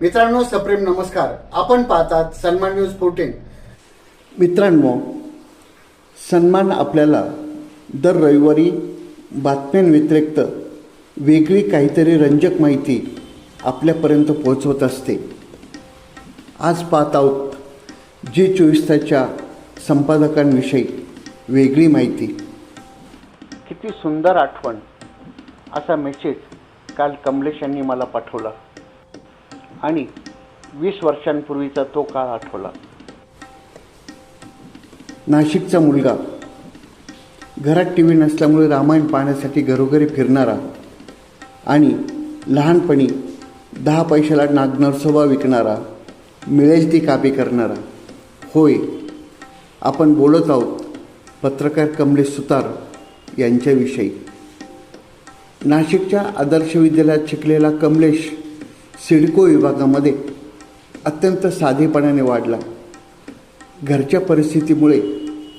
मित्रांनो सप्रेम नमस्कार. आपण पाहतात सन्मान न्यूज फोर्टीन. मित्रांनो सन्मान आपल्याला दर रविवारी बातम्यांव्यतिरिक्त वेगळी काहीतरी रंजक माहिती आपल्यापर्यंत पोहोचवत असते. आज पाहत आहोत जी चोवीस तासच्या संपादकांविषयी वेगळी माहिती. किती सुंदर आठवण असा मेसेज काल कमलेश यांनी मला पाठवला. आणि वीस वर्षांपूर्वीचा तो काळ आठवला. नाशिकचा मुलगा. घरात टी व्ही नसल्यामुळे रामायण पाहण्यासाठी घरोघरी फिरणारा आणि लहानपणी दहा पैशाला नागनरसोबा विकणारा मिळेल ती कापी करणारा. होय आपण बोलत आहोत पत्रकार कमलेश सुतार यांच्याविषयी. नाशिकच्या आदर्श विद्यालयात शिकलेला कमलेश सिडको विभागामध्ये अत्यंत साधेपणाने वाढला. घरच्या परिस्थितीमुळे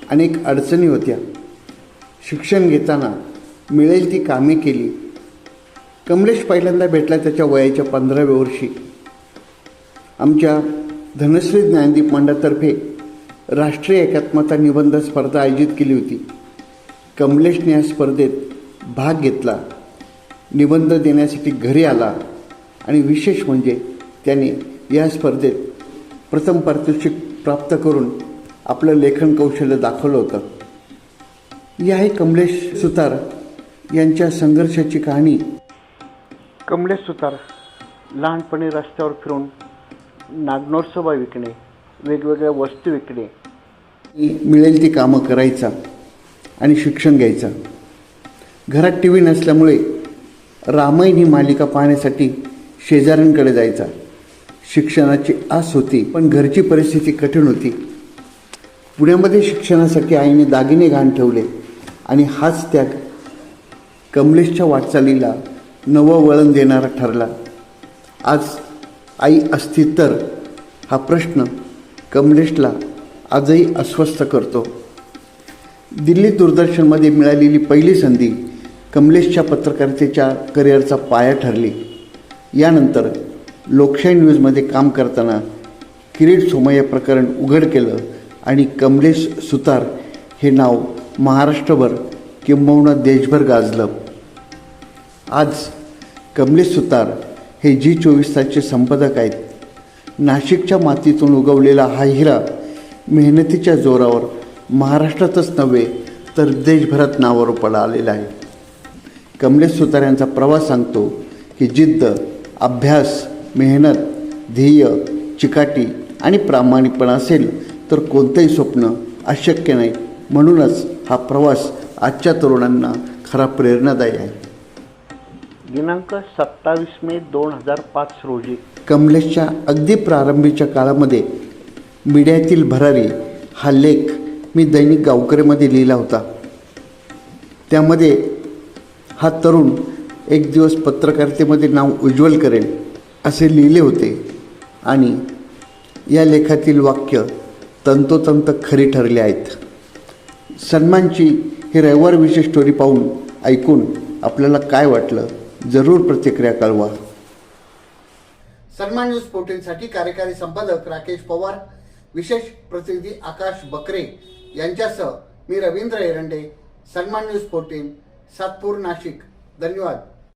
अनेक अडचणी होत्या. शिक्षण घेताना मिळेल ती कामे केली. कमलेश पहिल्यांदा भेटला त्याच्या वयाच्या पंधराव्या वर्षी. आमच्या धनश्री ज्ञानदीप मंडळातर्फे राष्ट्रीय एकात्मता निबंध स्पर्धा आयोजित केली होती. कमलेशने या स्पर्धेत भाग घेतला. निबंध देण्यासाठी घरी आला. आणि विशेष म्हणजे त्याने या स्पर्धेत प्रथम पारितोषिक प्राप्त करून आपलं लेखन कौशल्य दाखवलं होतं. ही आहे कमलेश सुतार यांच्या संघर्षाची कहाणी. कमलेश सुतार लहानपणी रस्त्यावर फिरून नागनोत्सवा विकणे वेगवेगळ्या वस्तू विकणे. मिळेल ती कामं करायचा आणि शिक्षण घ्यायचा. घरात टी व्ही नसल्यामुळे रामायण ही मालिका पाहण्यासाठी शेजाऱ्यांकडे जायचा. शिक्षणाची आस होती पण घरची परिस्थिती कठीण होती. पुण्यामध्ये शिक्षणासाठी आईने दागिने घाण ठेवले आणि हाच त्याग कमलेशच्या वाटचालीला नवं वळण देणारा ठरला. आज आई असती तर हा प्रश्न कमलेशला आजही अस्वस्थ करतो. दिल्ली दूरदर्शनमध्ये मिळालेली पहिली संधी कमलेशच्या पत्रकारितेच्या करिअरचा पाया ठरली. यानंतर लोकशाही न्यूजमध्ये काम करताना किरीट सोमय्या प्रकरण उघड केलं आणि कमलेश सुतार हे नाव महाराष्ट्रभर किंबहुना देशभर गाजलं. आज कमलेश सुतार हे जी चोवीस तासचे संपादक आहेत. नाशिकच्या मातीतून उगवलेला हा हिरा मेहनतीच्या जोरावर महाराष्ट्रातच नव्हे तर देशभरात नावारूपाला आलेला आहे. कमलेश सुतार यांचा प्रवास सांगतो की जिद्द अभ्यास मेहनत ध्येय चिकाटी आणि प्रामाणिकपणा असेल तर कोणतंही स्वप्न अशक्य नाही. म्हणूनच हा प्रवास आजच्या तरुणांना खरा प्रेरणादायी आहे. दिनांक सत्तावीस मे दोन हजार पाच रोजी. कमलेशच्या अगदी प्रारंभीच्या काळामध्ये मीडियातील भरारी हा लेख मी दैनिक गावकरीमध्ये लिहिला होता. त्यामध्ये हा तरुण एक दिवस पत्रकारितेमध्ये नाव उज्ज्वल करेल असे लिहिले होते. आणि या लेखातील वाक्य तंतोतंत खरी ठरले आहेत. सन्मानची ही रविवार विशेष स्टोरी पाहून ऐकून आपल्याला काय वाटलं जरूर प्रतिक्रिया कळवा. सन्मान न्यूज पोर्टलसाठी कार्यकारी संपादक राकेश पवार विशेष प्रतिनिधी आकाश बकरे यांच्यासह मी रवींद्र एरंडे सन्मान न्यूज पोर्टल सातपूर नाशिक. धन्यवाद.